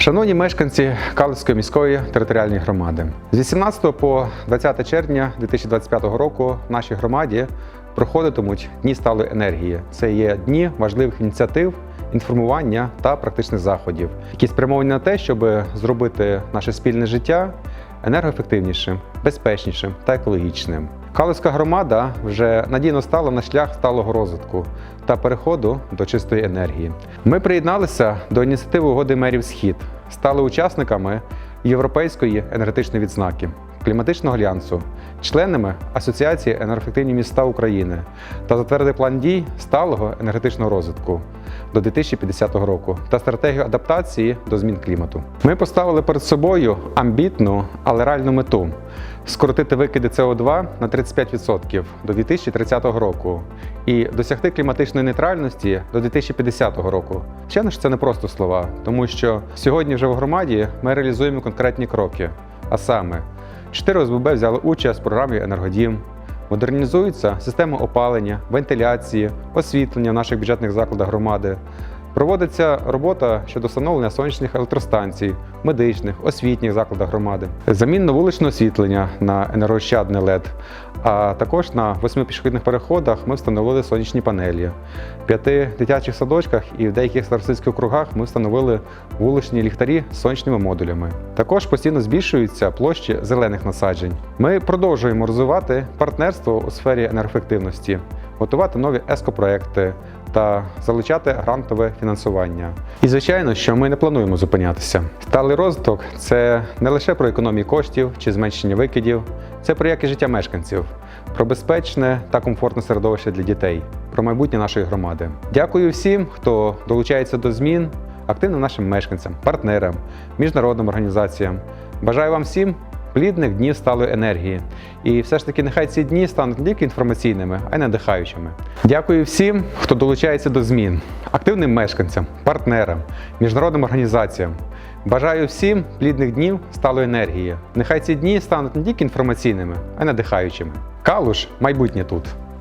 Шановні мешканці Калицької міської територіальної громади, з 18 по 20 червня 2025 року в нашій громаді проходитимуть дні сталої енергії. Це є дні важливих ініціатив, інформування та практичних заходів, які спрямовані на те, щоб зробити наше спільне життя енергоефективнішим, безпечнішим та екологічним. Калицька громада вже надійно стала на шлях сталого розвитку та переходу до чистої енергії. Ми приєдналися до ініціативи угоди мерів Схід, стали учасниками європейської енергетичної відзнаки, кліматичного альянсу, членами Асоціації енергоефективні міста України та затвердили план дій сталого енергетичного розвитку до 2050 року та стратегію адаптації до змін клімату. Ми поставили перед собою амбітну, але реальну мету скоротити викиди СО2 на 35% до 2030 року і досягти кліматичної нейтральності до 2050 року. Звичайно ж, це не просто слова, тому що сьогодні вже в громаді ми реалізуємо конкретні кроки. А саме, 4 ОСББ взяли участь в програмі Енергодім. Модернізується система опалення, вентиляції, освітлення в наших бюджетних закладах громади. Проводиться робота щодо встановлення сонячних електростанцій, медичних, освітніх закладах громади, замінно вуличного освітлення на енергоощадне LED, а також на восьми пішохідних переходах ми встановили сонячні панелі. В п'яти дитячих садочках і в деяких старостинських округах ми встановили вуличні ліхтарі з сонячними модулями. Також постійно збільшуються площі зелених насаджень. Ми продовжуємо розвивати партнерство у сфері енергоефективності, готувати нові ескопроекти та залучати грантове фінансування. І звичайно, що ми не плануємо зупинятися. Сталий розвиток це не лише про економію коштів чи зменшення викидів, це про якість життя мешканців, про безпечне та комфортне середовище для дітей, про майбутнє нашої громади. Дякую всім, хто долучається до змін, активно нашим мешканцям, партнерам, міжнародним організаціям. Бажаю вам всім плідних днів сталої енергії. І все ж таки, нехай ці дні стануть не тільки інформаційними, а й надихаючими. Дякую всім, хто долучається до змін, активним мешканцям, партнерам, міжнародним організаціям. Бажаю всім плідних днів сталої енергії. Нехай ці дні стануть не тільки інформаційними, а й надихаючими. Калуш майбутнє тут.